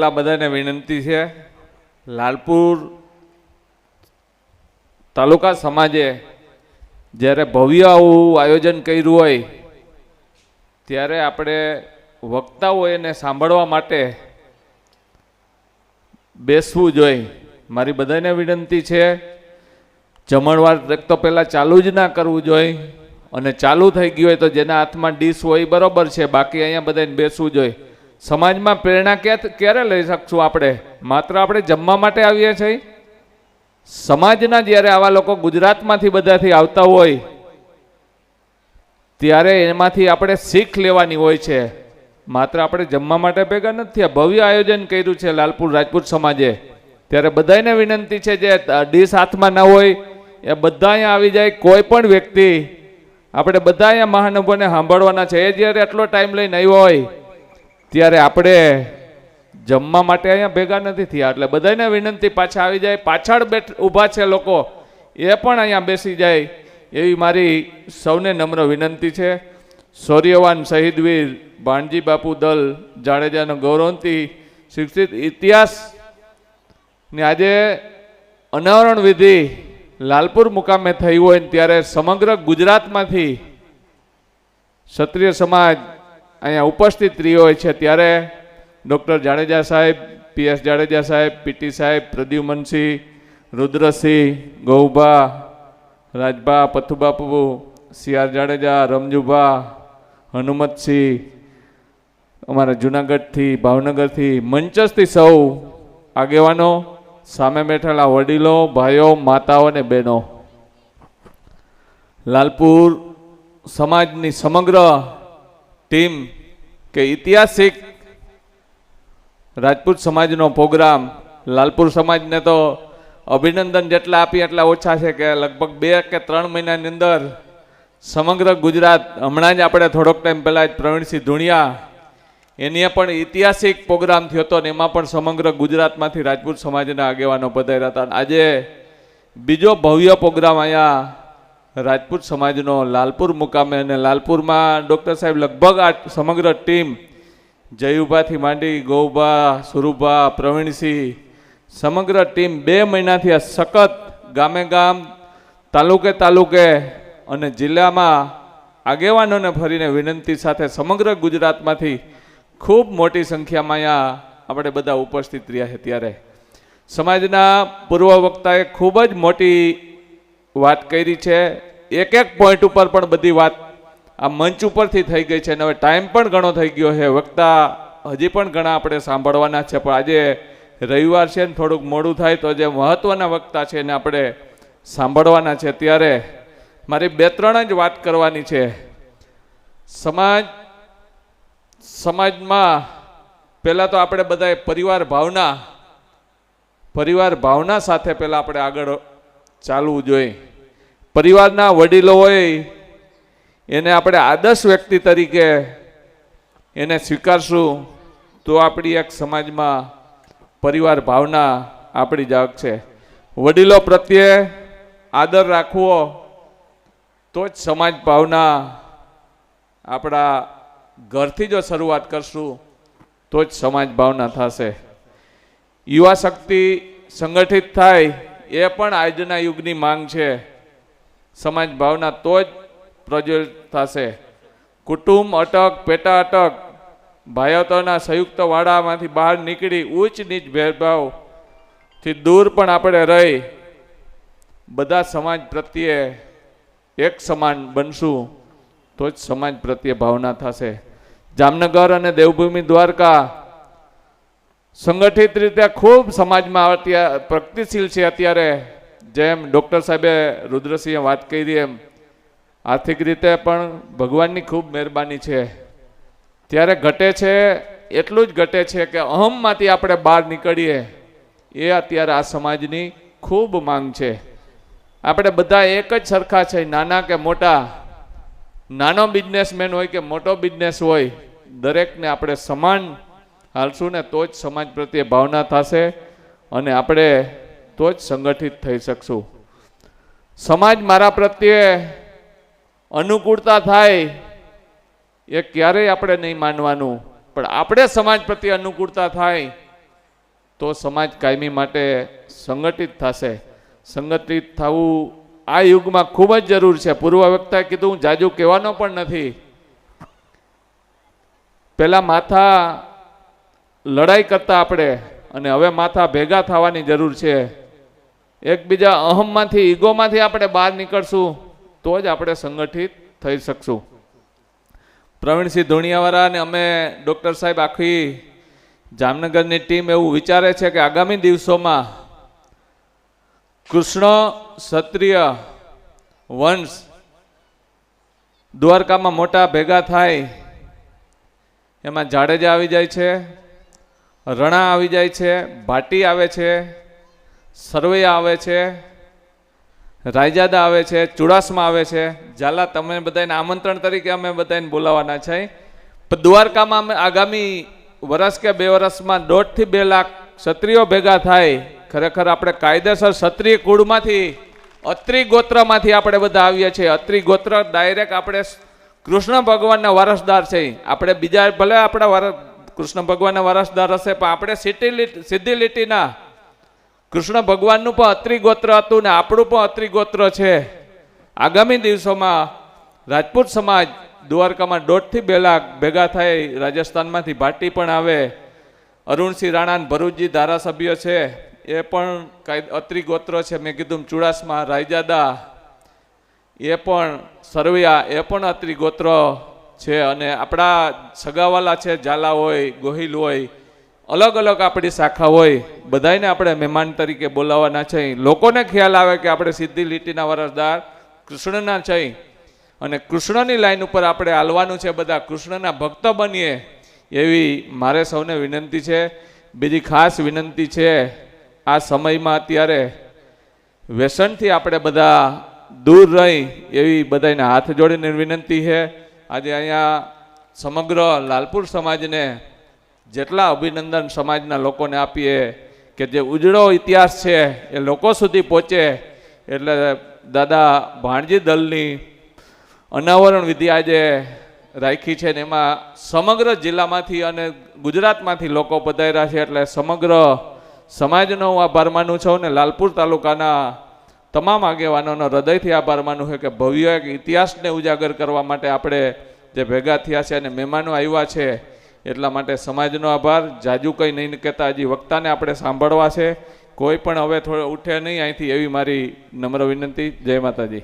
પહેલાં બધાને વિનંતી છે. લાલપુર તાલુકા સમાજે જ્યારે ભવ્ય આવું આયોજન કર્યું હોય, ત્યારે આપણે વક્તાઓ એને સાંભળવા માટે બેસવું જોઈએ. મારી બધાને વિનંતી છે, જમણવાર એક તો પહેલાં ચાલુ જ ના કરવું જોઈએ અને ચાલુ થઈ ગયું હોય તો જેના હાથમાં ડીશ હોય બરાબર બરોબર છે, બાકી અહીંયા બધાને બેસવું જોઈએ. સમાજમાં પ્રેરણા ક્યાં ક્યારે લઈ શકશું આપણે? માત્ર આપણે જમવા માટે આવીએ છીએ? સમાજના જ્યારે આવા લોકો ગુજરાતમાંથી બધાથી આવતા હોય, ત્યારે એમાંથી આપણે શીખ લેવાની હોય છે. માત્ર આપણે જમવા માટે ભેગા નથી ભવ્ય આયોજન કર્યું છે લાલપુર રાજપૂત સમાજે. ત્યારે બધાને વિનંતી છે જે ડીશ હાથમાં ન હોય, એ બધા અહીંયા આવી જાય. કોઈ પણ વ્યક્તિ, આપણે બધા અહીંયા મહાનુભાવોને સાંભળવાના છે. એ જ્યારે આટલો ટાઈમ લઈને આવ્યો હોય ત્યારે આપણે જમવા માટે અહીંયા ભેગા નથી થયા. એટલે બધાને વિનંતી પાછા આવી જાય. પાછળ બેઠ, ઊભા છે લોકો. એ પણ અહીંયા બેસી જાય. એવી મારી સૌને નમ્ર વિનંતી છે. શૌર્યવાન શહીદવીર ભાણજી બાપુ દલ જાડેજાનો ગૌરવંતી શિક્ષિત ઇતિહાસની આજે અનાવરણ વિધિ લાલપુર મુકામે થઈ હોય ત્યારે સમગ્ર ગુજરાતમાંથી ક્ષત્રિય સમાજ અહીંયા ઉપસ્થિત રહ્યો હોય છે ત્યારે ડૉક્ટર જાડેજા સાહેબ પીએસ જાડેજા સાહેબ પીટી સાહેબ પ્રદ્યુમનસિંહ રુદ્રસિંહ, ગૌભા, રાજભા, પથુબાપુ, સી આર જાડેજા, રમજુભા, હનુમતસિંહ, અમારા જુનાગઢથી, ભાવનગરથી, મંચસ્થી સૌ આગેવાનો, સામે બેઠેલા વડીલો, ભાઈઓ, માતાઓ અને બહેનો. લાલપુર સમાજની સમગ્ર ટીમ કે ઐતિહાસિક રાજપૂત સમાજનો પ્રોગ્રામ, લાલપુર સમાજને તો અભિનંદન જેટલા આપી એટલા ઓછા છે કે લગભગ બે કે ત્રણ મહિનાની અંદર સમગ્ર ગુજરાત, હમણાં જ આપણે થોડોક ટાઈમ પહેલાં જ પ્રવીણસિંહ ધુણિયા, એની પણ ઐતિહાસિક પ્રોગ્રામ થયો હતો ને એમાં પણ સમગ્ર ગુજરાતમાંથી રાજપૂત સમાજના આગેવાનો પધાર્યા હતા. આજે બીજો ભવ્ય પ્રોગ્રામ અહીંયા રાજપૂત સમાજનો લાલપુર મુકામે અને લાલપુરમાં ડૉક્ટર સાહેબ લગભગ આ સમગ્ર ટીમ જયુભાથી માંડી, ગૌભા, સુરુભા, પ્રવીણસિંહ, સમગ્ર ટીમ બે મહિનાથી આ સખત ગામે ગામ તાલુકે તાલુકે અને જિલ્લામાં આગેવાનોને ફરીને વિનંતી સાથે સમગ્ર ગુજરાતમાંથી ખૂબ મોટી સંખ્યામાં અહીંયા આપણે બધા ઉપસ્થિત રહ્યા છે ત્યારે. સમાજના પૂર્વ વક્તાએ ખૂબ જ મોટી વાત કરી છે. એક એક પોઈન્ટ ઉપર પણ બધી વાત આ મંચ ઉપરથી થઈ ગઈ છે અને હવે ટાઈમ પણ ઘણો થઈ ગયો છે. વક્તા હજી પણ ઘણા આપણે સાંભળવાના છે. પણ આજે રવિવાર છે ને થોડુંક મોડું થાય તો જે મહત્વના વક્તા છે એને આપણે સાંભળવાના છે. ત્યારે મારી બે ત્રણ જ વાત કરવાની છે. સમાજ, સમાજમાં પહેલાં તો આપણે બધાએ પરિવાર ભાવના પરિવાર ભાવના સાથે પહેલાં આપણે આગળ ચાલવું જોઈએ. પરિવારના વડીલો હોય એને આપણે આદર્શ વ્યક્તિ તરીકે એને સ્વીકારશું તો આપણી એક સમાજમાં પરિવાર ભાવના આપણી જાગ છે. વડીલો પ્રત્યે આદર રાખવો તો જ સમાજ ભાવના આપણા ઘરથી જો શરૂઆત કરશું તો જ સમાજ ભાવના થશે. યુવા શક્તિ સંગઠિત થાય એ પણ આજના યુગની માંગ છે. સમાજ ભાવના તો જ પ્રજ્વલિત થશે. કુટુંબ અટક, પેટા અટક ભાઈઓના સંયુક્ત વાડામાંથી બહાર નીકળી ઉચ્ચ નીચ ભેદભાવથી દૂર પણ આપણે રહી. બધા સમાજ પ્રત્યે એક સમાન બનશું તો જ સમાજ પ્રત્યે ભાવના થશે. જામનગર અને દેવભૂમિ દ્વારકા સંગઠિત રીતે ખૂબ સમાજમાં અત્યારે પ્રગતિશીલ છે. અત્યારે જેમ ડૉક્ટર સાહેબે રુદ્રસિંહે વાત કરી એમ, આર્થિક રીતે પણ ભગવાનની ખૂબ મહેરબાની છે. ત્યારે ઘટે છે, એટલું જ ઘટે છે કે અહમમાંથી આપણે બહાર નીકળીએ, એ અત્યારે આ સમાજની ખૂબ માંગ છે. આપણે બધા એક જ સરખા છે, નાના કે મોટા. નાનો બિઝનેસમેન હોય કે મોટો બિઝનેસ હોય, દરેકને આપણે સમાન હાલશું ને તો જ સમાજ પ્રત્યે ભાવના થશે અને આપણે તો જ સંગઠિત થઈ શકશું. સમાજ મારા પ્રત્યે અનુકૂળતા થાય એ ક્યારેય આપણે નહીં માનવાનું. પણ આપણે સમાજ પ્રત્યે અનુકૂળતા થાય તો સમાજ કાયમી માટે સંગઠિત થશે. સંગઠિત થવું આ યુગમાં ખૂબ જ જરૂર છે. પૂર્વ વક્તાએ કીધું, હું જાજુ કહેવાનો પણ નથી. પહેલાં માથા લડાઈ કરતા આપણે અને હવે માથા ભેગા થવાની જરૂર છે. એકબીજા અહમમાંથી, ઈગોમાંથી આપણે બહાર નીકળશું, તો જ આપણે સંગઠિત થઈ શકશું. પ્રવીણસિંહ ધોણિયાવાળા અને અમે ડૉક્ટર સાહેબ આખી જામનગરની ટીમ એવું વિચારે છે કે આગામી દિવસોમાં કૃષ્ણ ક્ષત્રિય વંશ દ્વારકામાં મોટા ભેગા થાય, એમાં જાડેજા આવી જાય છે. રણા આવી જાય છે ભાટી આવે છે, સરવૈયા આવે છે, રાયજાદા આવે છે, ચુડાસમા આવે છે. ઝાલા, તમે બધાને આમંત્રણ તરીકે અમે બધાને બોલાવવાના છે. પણ દ્વારકામાં અમે આગામી વર્ષ કે બે વર્ષમાં દોઢથી બે લાખ ક્ષત્રિયો ભેગા થાય. ખરેખર આપણે કાયદેસર ક્ષત્રિય કુળમાંથી અત્રિ ગોત્રમાંથી આપણે બધા આવીએ છીએ. અત્રિ ગોત્ર ડાયરેક્ટ આપણે કૃષ્ણ ભગવાનના વારસદાર છે. આપણે બીજા, ભલે આપણા વારસ કૃષ્ણ ભગવાનના વારસદાર હશે, પણ આપણે સીટી સીધી લીટીના. કૃષ્ણ ભગવાનનું પણ અત્રિ ગોત્ર હતું ને આપણું પણ અત્રિ ગોત્ર છે. આગામી દિવસોમાં રાજપૂત સમાજ દ્વારકામાં દોઢથી બે લાખ ભેગા થાય, રાજસ્થાનમાંથી ભાટી પણ આવે. અરુણસિંહ રાણા ભરૂચજી ધારાસભ્ય છે, એ પણ અત્રિ ગોત્ર છે. મેં કીધું ચુડાસમા, રાયજાદા, એ પણ સરવિયા, એ પણ અત્રિ ગોત્ર છે અને આપણા સગાવાલા છે, ઝાલા હોય, ગોહિલ હોય, અલગ અલગ આપણી શાખા હોય બધાને આપણે મહેમાન તરીકે બોલાવવાના છે. લોકોને ખ્યાલ આવે કે આપણે સીધી લીટીના વરસદાર કૃષ્ણના છે અને કૃષ્ણની લાઈન ઉપર આપણે હાલવાનું છે બધા. કૃષ્ણના ભક્ત બનીએ એવી મારે સૌને વિનંતી છે. બીજી ખાસ વિનંતી છે, આ સમયમાં અત્યારે વ્યસનથી આપણે બધા દૂર રહી એવી બધાને હાથ જોડીને વિનંતી છે. આજે અહીંયા સમગ્ર લાલપુર સમાજને જેટલા અભિનંદન સમાજના લોકોને આપીએ કે જે ઉજળો ઇતિહાસ છે એ લોકો સુધી પહોંચે, એટલે દાદા ભાણજી દલની અનાવરણ વિધિ આજે રાખી છે ને એમાં સમગ્ર જિલ્લામાંથી અને ગુજરાતમાંથી લોકો પધાર્યા છે, એટલે સમગ્ર સમાજનો હું આભાર માનું છું ને લાલપુર તાલુકાના તમામ આગેવાનોનો હૃદયથી આભાર માનું છે કે ભવ્ય એક ઇતિહાસને ઉજાગર કરવા માટે આપણે જે ભેગા થયા છે અને મહેમાનો આવ્યા છે, એટલા માટે સમાજનો આભાર. જાજુ કંઈ નહીં કહેતા, હજી વક્તાને આપણે સાંભળવા છે. કોઈ પણ હવે થોડો ઉઠે નહીં, અહીંથી એવી મારી નમ્ર વિનંતી. જય માતાજી.